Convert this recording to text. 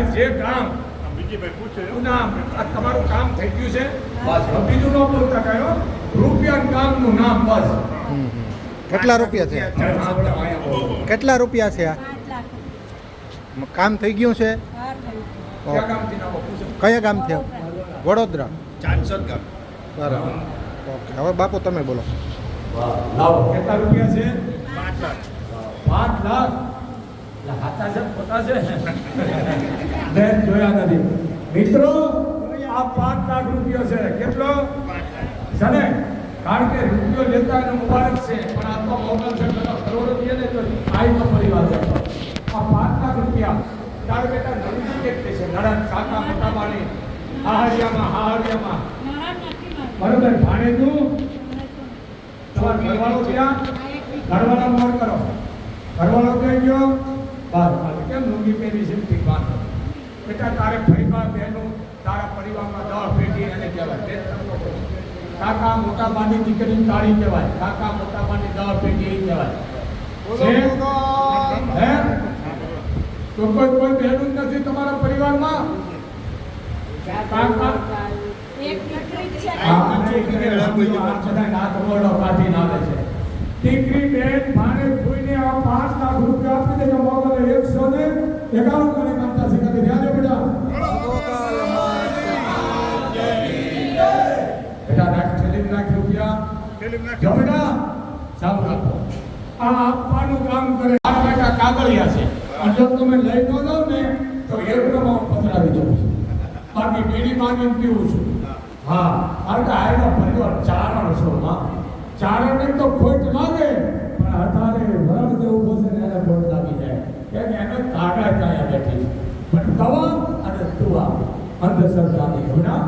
ભાઈ જે કામ તમારું કામ થઈ ગયું છે. બીજું ન બોલતા કયો રૂપિયા કામનું નામ બસ. કેટલા રૂપિયા છે. કેટલા રૂપિયા છે આ? કામ થઈ ગયું છે? ક્યાં ગામ આવો? વડોદરા. ચાંસદ ગામ. બરાબર. ઓકે હવે બાપુ તમે બોલો. લાવો કેટલા રૂપિયા છે? પાંચ લાખ. પાંચ લાખ. જોયા નથી. મિત્રો, આ પાંચ લાખ રૂપિયો છે. કેટલો? છે કારણ કે રૂપિયો લેતા એને છે, પણ આ તો પરિવાર છે આ પાંચ લાખ રૂપિયા, તાર કેટલી છે? નડન કાકા, મોટા માણી હાહરિયામાં હાહરિયામાં. બરોબર ભાણે તું? તમાર ઘરવાળો ત્યાં ઘરવાળો મોર કરો. ઘરવાળો કહી ગયો? કેમ લુંગી પહેરી છે? ઠીક વાત બેટા તારે ભાઈબા બહેનો તારા પરિવારમાં દળ પેટી એને કહેવાય. કાકા મોટા બાની દીકરી તાળી કહેવાય. કાકા મોટા બાની દસ પેઢી એ કહેવાય. તો કોઈ કોઈ બહેનું નથી તમારા પરિવારમાં? કાકા? દીકરી આવે છે. દીકરી જો બેટા ચાલુ રાખો. આ આપવાનું કામ કરે. આ બેટા કાગળિયા છે. જો તમે લઈ ન જાઓ ને તો એકડોમાં હું પધરાવી દઉં છું. બાકી બીડી માંગીને પીવું છું? હા કારણ કે આયનો પરિવાર ચારણ છો માં ચારણને તો ખોટ લાગે પણ અત્યારે વરણ જે ઊભો ને એને ખોટ લાગી જાય. કેમ એને કાગળ ત્યાં બેઠી પણ દવા અને તુવા અંધશ્રદ્ધાની ગુના